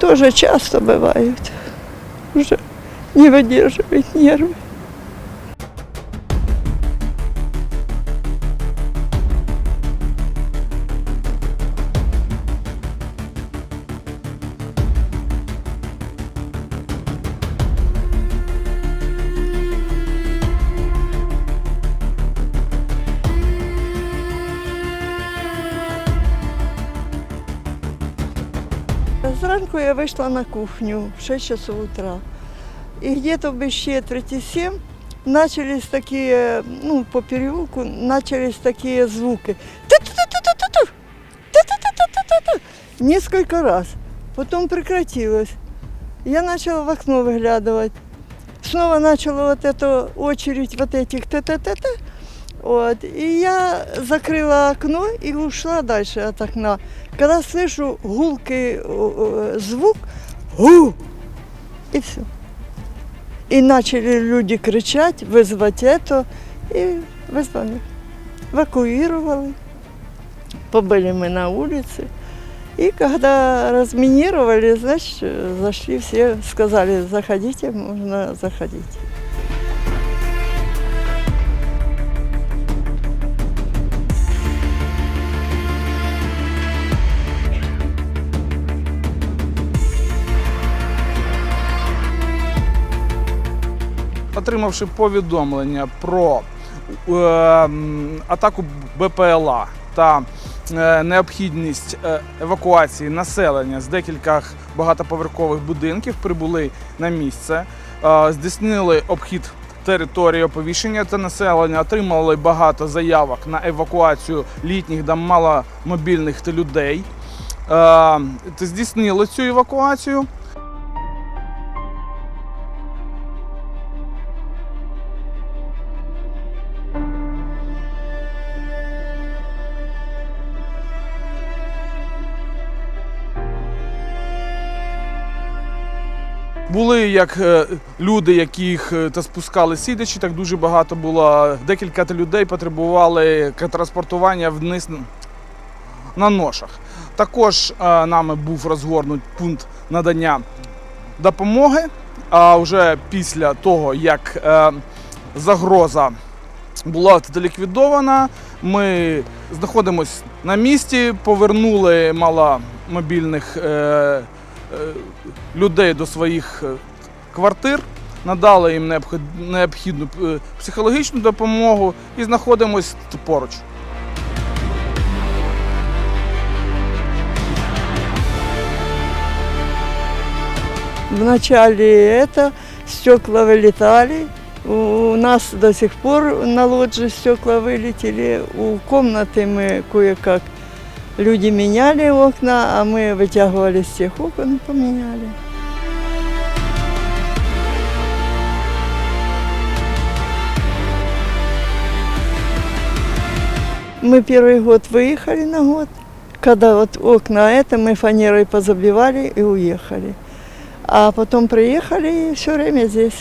тоже часто бывают. Уже не выдерживает нервы. Зранку я вышла на кухню в 6 часов утра. И где-то без четверти 7 начались такие, ну, по переулку начались такие звуки. Ту-ту-ту-ту-ту-ту, ту-ту-ту-ту-ту-ту. Несколько раз. Потом прекратилось. Я начала в окно выглядывать. Снова начала вот эту очередь вот этих т-т-т-т. Вот. И я закрыла окно и ушла дальше от окна. Когда слышу гулкий э, э, звук, гу, и все. И начали люди кричать, вызвать это, и вызвали. Эвакуировали. Побыли мы на улице. И когда разминировали, значит, зашли все, сказали, заходите, можно заходить. Отримавши повідомлення про е, атаку БПЛА та е, необхідність е, евакуації населення з декількох багатоповерхових будинків, прибули на місце, е, здійснили обхід території оповіщення та населення, отримали багато заявок на евакуацію літніх та маломобільних людей. Е, Здійснили цю евакуацію. Були як е, люди, яких е, та спускали сідачі, так дуже багато було. Декілька людей потребували транспортування вниз на ношах. Також е, нами був розгорнут пункт надання допомоги. А вже після того, як загроза була ліквідована, ми знаходимося на місці, повернули маломобільних. Е, е, людей до своїх е, квартир, надали їм необхід- необхідну е, психологічну допомогу і знаходимось поруч. Вначале это стекла вылетали. У у нас до сих пор на лоджии стекла вылетели. У комнаты мы кое-как люди меняли окна, а мы вытягивали с тех окон и поменяли. Мы первый год выехали на год. Когда вот окна это, мы фанерой позабивали и уехали. А потом приехали и все время здесь.